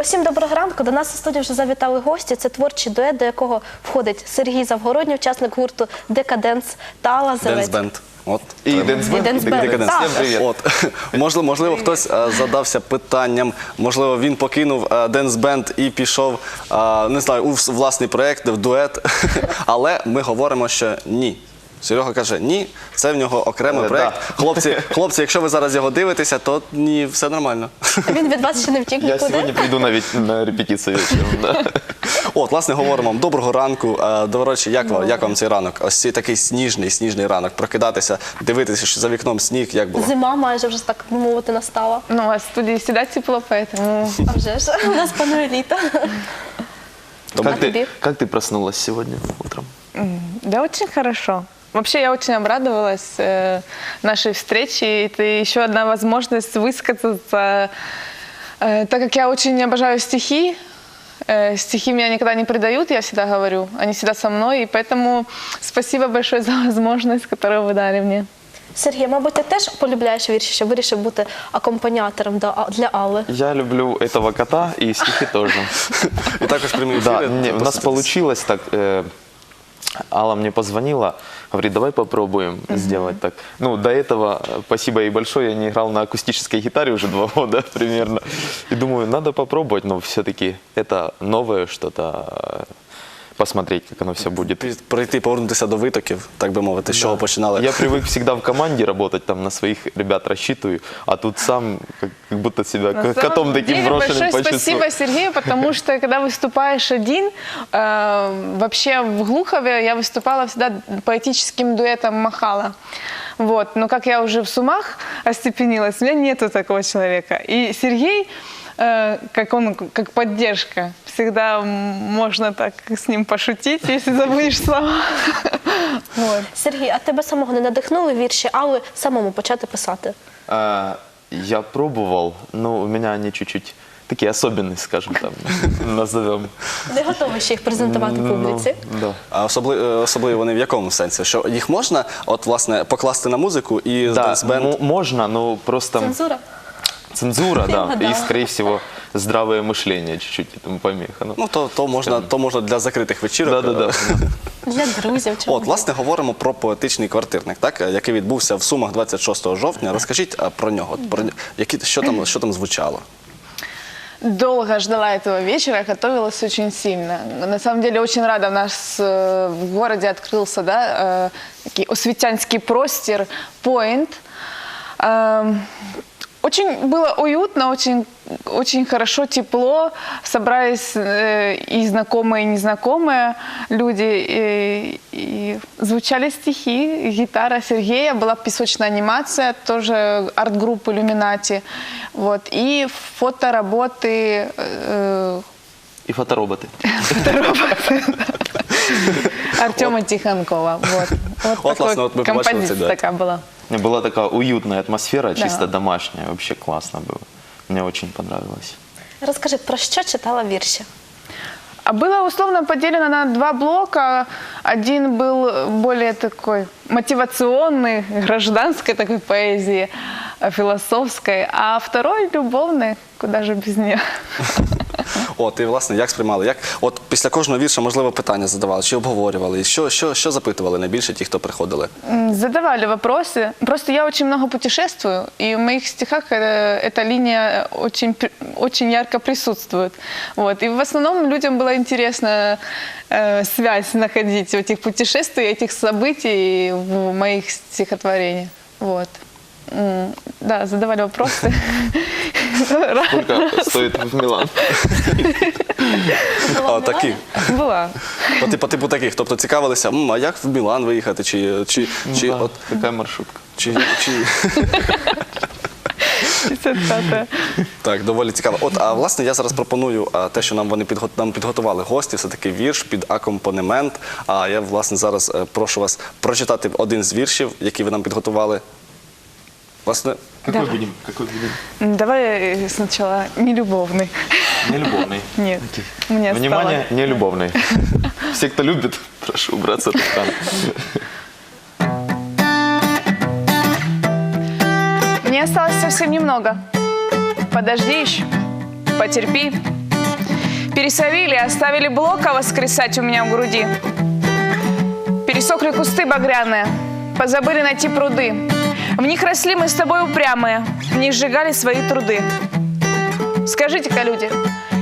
Усім доброго ранку. До нас у студію вже завітали гості. Це творчий дует, до якого входить Сергій Завгородній, учасник гурту Декаденс та Алла Зелець. Бенд. От. І треба. Денс Бенд, І Денс і Бенд. Декаденс. Так. Всім привіт. От можливо, можливо, хтось е, задався питанням. Можливо, він покинув е, Денс і пішов, е, не знаю, у вс- власний проект, в дует. Але ми говоримо, що ні. Серега каже, ні, це в нього окремий Е, проект. да. Хлопці, хлопці, якщо ви зараз його дивитеся, то ні, все нормально. Він від вас ще не втік Я нікуди. сегодня приду на, ве- на репетицию вечером. Да. От, власне, говоримо вам доброго ранку. Е, До речі, як, вам- як вам цей ранок? Ось цей такий сніжний, сніжний ранок. Прокидатися, дивитися, що за вікном сніг, як було? Зима майже вже так би мовити настала. Ну, у вас в студии всегда тепло, поэтому А вже ж у нас панує літо. Тому- Как, тебе? ты, как ты проснулась сегодня утром? да, очень хорошо. Вообще, я очень обрадовалась э, нашей встрече. Это еще одна возможность высказаться. Э, так как я очень обожаю стихи, э, стихи меня никогда не предают, я всегда говорю. Они всегда со мной. И поэтому спасибо большое за возможность, которую вы дали мне. Сергій, мабуть, ти теж полюбляєш вірші, що вирішив бути акомпаніатором до- для Алли. Я люблю этого кота и стихи тоже. І також прямі Да, ефіри. не, у нас Просто- получилось так. э, Алла мне позвонила, говорит, давай попробуем сделать так. Ну, до этого, э, спасибо ей большое, я не играл на акустической гитаре уже два года примерно. И думаю, надо попробовать, но все-таки это новое что-то, э, посмотреть, как оно все будет. Прийти, повернутися до витоків, так би мовити, з чого починали. Я привык всегда в команде работать, там на своих ребят рассчитываю, а тут сам как, как будто себя На к- котом таким деле, брошенным большое почувствовал. спасибо Сергею, потому что когда выступаешь один, э, вообще в Глухове я выступала всегда поэтическим дуэтом Махала. Вот. Но как я уже в Сумах остепенилась, у меня нету такого человека. И Сергей, как он, как поддержка, всегда м, можно так с ним пошутить, если забудешь слова. Вот. Сергій, а тебе самого не надихнули вірші Алли самому почати писати? А, Я пробовал, но у меня они чуть-чуть такие особенные, скажем там, назовем. Не готовий ще їх презентувати Ну, публіці. Да. А особливо, особливо вони в якому сенсі? Що їх можна, от власне, покласти на музику і з Да, Dance Band мо- можно, но просто Цензура? цензура, Я да, угадала. и, скорее всего, здравое мышление чуть-чуть этому помеха. Ну, Ну то, то можна, то можна для закритих вечірок. да-да-да. Для друзів. чому От, ні? власне, говоримо про поетичний квартирник, так, який відбувся в Сумах 26 жовтня. Розкажіть а, про нього. От, Про, ня- які, що, там, що там звучало? Долго ждала этого вечера, готовилась очень сильно. На самом деле очень рада, у нас э, в городе открылся да, э, такий освітянський простір, Point. Эм, Очень было уютно, очень, очень хорошо, тепло. Собрались э, и знакомые, и незнакомые люди. И, и звучали стихи, гитара Сергея, была песочная анимация, тоже арт-группы «Иллюминати». Вот, и фотоработы э, И фотороботы. Артема Тихонкова. Вот, вот Вот, такой классно, вот мы побачили такая была. Была такая уютная атмосфера, Да. чисто домашняя, вообще классно было. Мне очень понравилось. Розкажи, про що читала вірші? А было условно поделено на два блока. Один был более такой мотивационный, гражданской такой поэзии, э, философской, а второй любовный, куда же без нее. От, і власне, як сприймали? Як, от після кожного вірша, можливо, питання задавали, чи обговорювали, що, що, що запитували найбільше ті, хто приходили? М, Задавали вопросы. Просто я очень много путешествую, и в моих стихах э, эта линия очень, при- очень ярко присутствует. Вот. И в основном людям было интересно э, связь находить в этих путешествиях, этих событий в моих стихотворениях. Вот. М, Да, задавали вопросы. Сколько стоит в Милан? А, такі. Была. По типу, типу таких. Тобто цікавилися, «М, а як в Мілан виїхати, чи, чи, чи, Ну от, Какая маршрутка? чи, чи... Так, доволі цікаво. От, а власне, я зараз пропоную а, те, що нам вони підго... нам підготували гості, все таки вірш під акомпанемент. А я власне зараз е, прошу вас прочитати один з віршів, які ви нам підготували. Власне, Какой Давай. будем? Какой будем? Давай э, сначала нелюбовный. Нелюбовный. Нет, мне Внимание, стало- нелюбовный. Все, кто любит, прошу убраться от экрана. Мне осталось совсем немного. Подожди еще, потерпи. Пересолили, оставили блока воскресать у меня в груди. Пересохли кусты багряные, позабыли найти пруды. В них росли мы с тобой упрямые, в них сжигали свои труды. Скажите-ка, люди,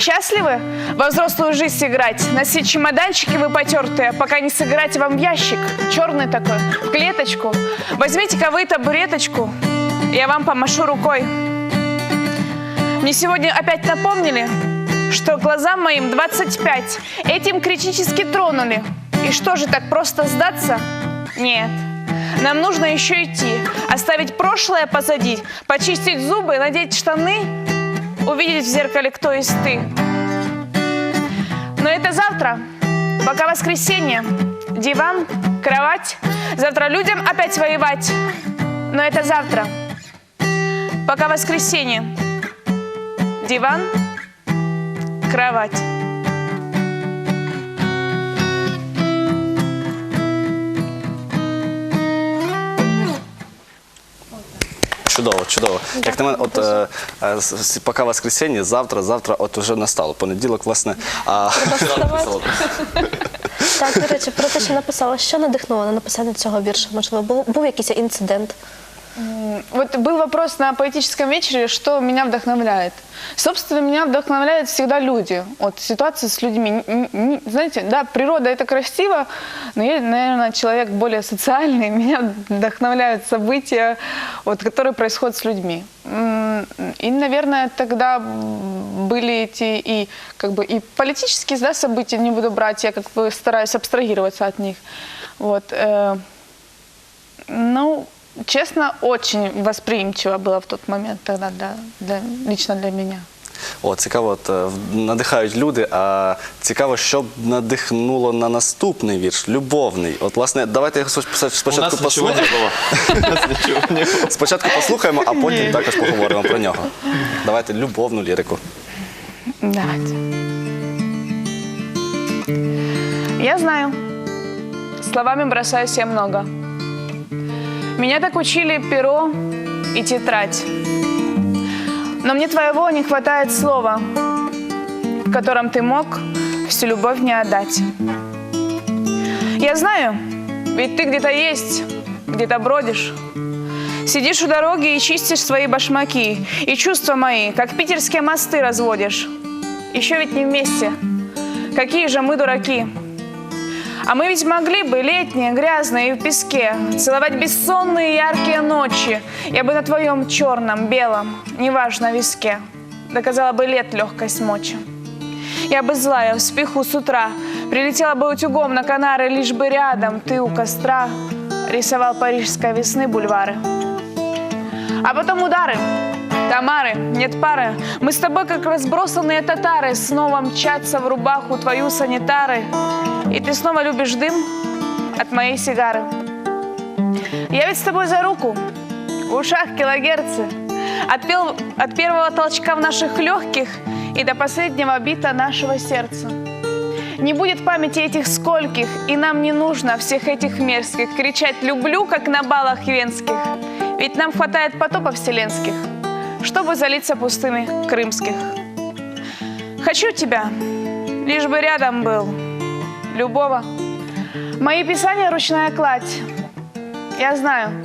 счастливы во взрослую жизнь играть? Носить чемоданчики вы потертые, пока не сыграть вам в ящик, черный такой, в клеточку. Возьмите-ка вы табуреточку, я вам помашу рукой. Мне сегодня опять напомнили, что глазам моим 25. Этим критически тронули. И что же, так просто сдаться? Нет. Нам нужно еще идти, оставить прошлое позади, почистить зубы, надеть штаны, увидеть в зеркале, кто есть ты. Но это завтра, пока воскресенье, диван, кровать. Завтра людям опять воевать. Но это завтра, пока воскресенье, диван, кровать. Чудово, чудово. Як на мене, от е, е, с- с- поки воскресенье, завтра, завтра, от уже настало. Понеділок, власне. А. Так, до речі, про те, що написала, що надихнуло на написання цього вірша? Можливо, був, був якийсь інцидент? Вот был вопрос на поэтическом вечере, что меня вдохновляет. Собственно, меня вдохновляют всегда люди. Вот ситуация с людьми. Знаете, да, природа это красиво, но я, наверное, человек более социальный. Меня вдохновляют события, вот, которые происходят с людьми. И, наверное, тогда были эти и как бы и политические да, события не буду брать, я как бы стараюсь абстрагироваться от них. Вот. э, ну, честно, очень восприимчиво было в тот момент тогда, для, для, лично для меня. О, цікаво, от, е, в- надихають люди, а цікаво, що б надихнуло на наступний вірш, любовний. От, власне, давайте його споч- У спочатку нас ничего не послухаємо. было. У нас ничего не было. Спочатку послухаємо, а потім також поговоримо про нього. Давайте любовну лірику. Давайте. Я знаю, словами бросаюсь я много. Меня так учили перо и тетрадь. Но мне твоего не хватает слова, в котором ты мог всю любовь не отдать. Я знаю, ведь ты где-то есть, где-то бродишь. Сидишь у дороги и чистишь свои башмаки, и чувства мои, как питерские мосты разводишь. Еще ведь не вместе. Какие же мы дураки. А мы ведь могли бы летние, грязные и в песке Целовать бессонные яркие ночи. Я бы на твоем черном, белом, неважно, виске Доказала бы лет легкость мочи. Я бы злая в спиху с утра Прилетела бы утюгом на Канары Лишь бы рядом ты у костра Рисовал парижской весны бульвары. А потом удары. Тамары, нет пары. Мы с тобой, как разбросанные татары, снова мчатся в рубаху твою санитары. И ты снова любишь дым от моей сигары. Я ведь с тобой за руку, в ушах килогерцы. От, пел- от первого толчка в наших легких и до последнего бита нашего сердца. Не будет памяти этих скольких, и нам не нужно всех этих мерзких кричать «люблю», как на балах венских. Ведь нам хватает потопов вселенских, чтобы залиться пустыми крымских. Хочу тебя, лишь бы рядом был, любого. Мои писания ручная кладь, я знаю.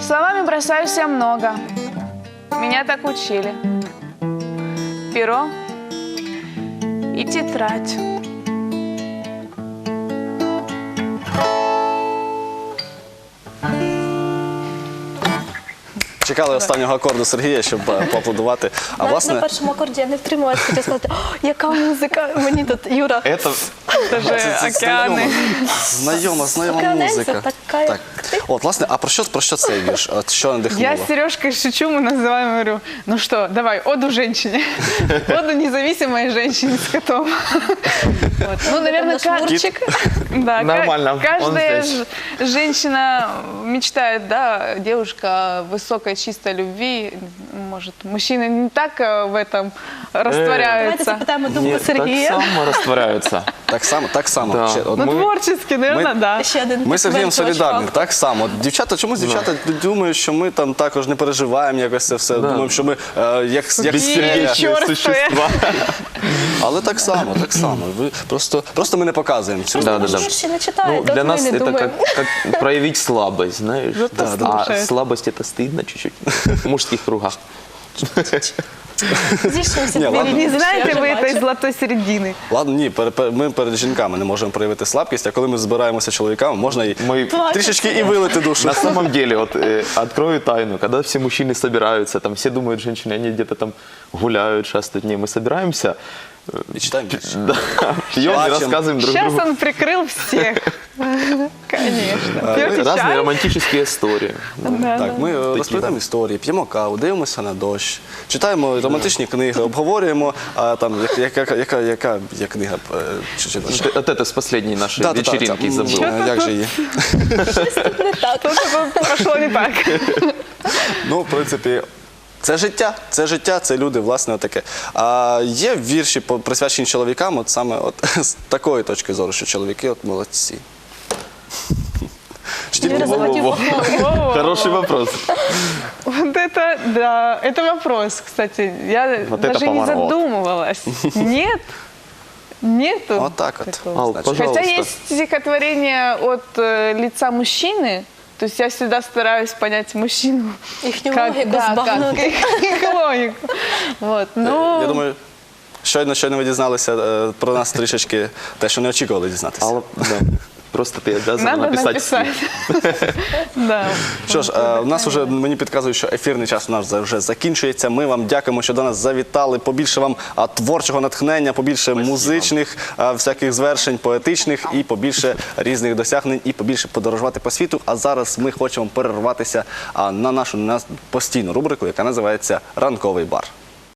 Словами бросаюсь я много, меня так учили. Перо и тетрадь. Чекали останнього акорду Сергія, щоб е, поаплодувати. А Навіть власне, на першому акорді я не втрималась, хотіла сказати, «О, яка музика! Мені тут Юра. Это Это же це океаны. знайома, знайома Океанельця музика. така, як ти. От, власне, а про що, про що цей вірш? От що надихнуло? Я с Сережкой шучу, мы называем, говорю, ну что, давай, оду женщине. Оду независимой женщине с котом. Вот. Ну, наверное, наш ка- Мурчик. Да, ка- Нормально, он Каждая здесь. ж- женщина мечтает, да, девушка о высокой чистой любви. Может, мужчины не так э, в этом Давайте растворяются. запитаємо думку нет, так Сергія. само растворяются. Так само, так само. Да. Ще, от Ну, ми- творчески, наверное, ми- да. Ще один Ми з Сергієм підтверджувач солідарні, факту. так само. От Дівчата, чомусь дівчата думають, що ми там також не переживаємо якось це все. Думаємо, що ми е, як, як Без Сергія. Сергія. Бесердечные чёрствые. существа. Але так само, так само. Ви просто, просто ми не показуємо цю. Да, да, да. Вірші не читаєте, Ну, для от ми нас не это думаємо. как, как проявить слабость, знаешь. Зато Да, да. А слушают. слабость это стыдно чуть-чуть в мужских кругах. Зійшлися Ні, дві ладно. лінії, Не я знаете вже вы бачу. этой золотой середины. Ладно, ні, пер- пер- ми перед жінками не можемо проявити слабкість, а коли ми збираємося чоловіками, можна і Мы трішечки і вилити душу. на самом деле, вот э, открою тайну, когда все мужчины собираются, там все думают, женщины, они где-то там гуляют, шастают. Не, мы собираемся, І читаємо більше. да, пьем и Плачем. рассказываем друг Сейчас другу он прикрыл всех. Конечно. Пьете разные чай? романтические истории. Да, Так, ми е, розповідаємо історії, п'ємо каву, дивимося на дощ, читаємо романтичні книги, обговорюємо, а там як- яка, яка, яка, є книга е, чи, чи, чи, Вот это с последней нашей Да, да, да, вечеринки це, м, забыл. е, Як же її? Что-то пошло не так. Ну, в принципі, це життя, це життя, це люди, власне, таке. А є вірші по- присвячені чоловікам, от саме от, з такої точки зору, що чоловіки от молодці. Чи тільки Юрій захотів Во-во-во. похвалити. Во-во. Хороший вопрос. Вот это, да, это вопрос, кстати. Я Вот это даже не поворот. задумывалась. Нет, нету. От так от. такого. Ал, Значит, пожалуйста. Хотя есть стихотворение от э, лица мужчины, то есть я всегда стараюсь понять мужчину. Їхню логику логіку да, збагнути. как, их логику. Вот, ну, Я думаю, щойно, щойно ви дізналися е, про нас трішечки те, що не очікували дізнатися. Да. Просто ты обязана надо написать. Да. Що ж, е, у нас вже мені підказують, що ефірний час у нас за- вже закінчується. Ми вам дякуємо, що до нас завітали. Побільше вам а, творчого натхнення, побільше музичних а, всяких звершень, поетичних і побільше різних досягнень, і побільше подорожувати по світу. А зараз ми хочемо перерватися а, на нашу на постійну рубрику, яка називається Ранковий бар.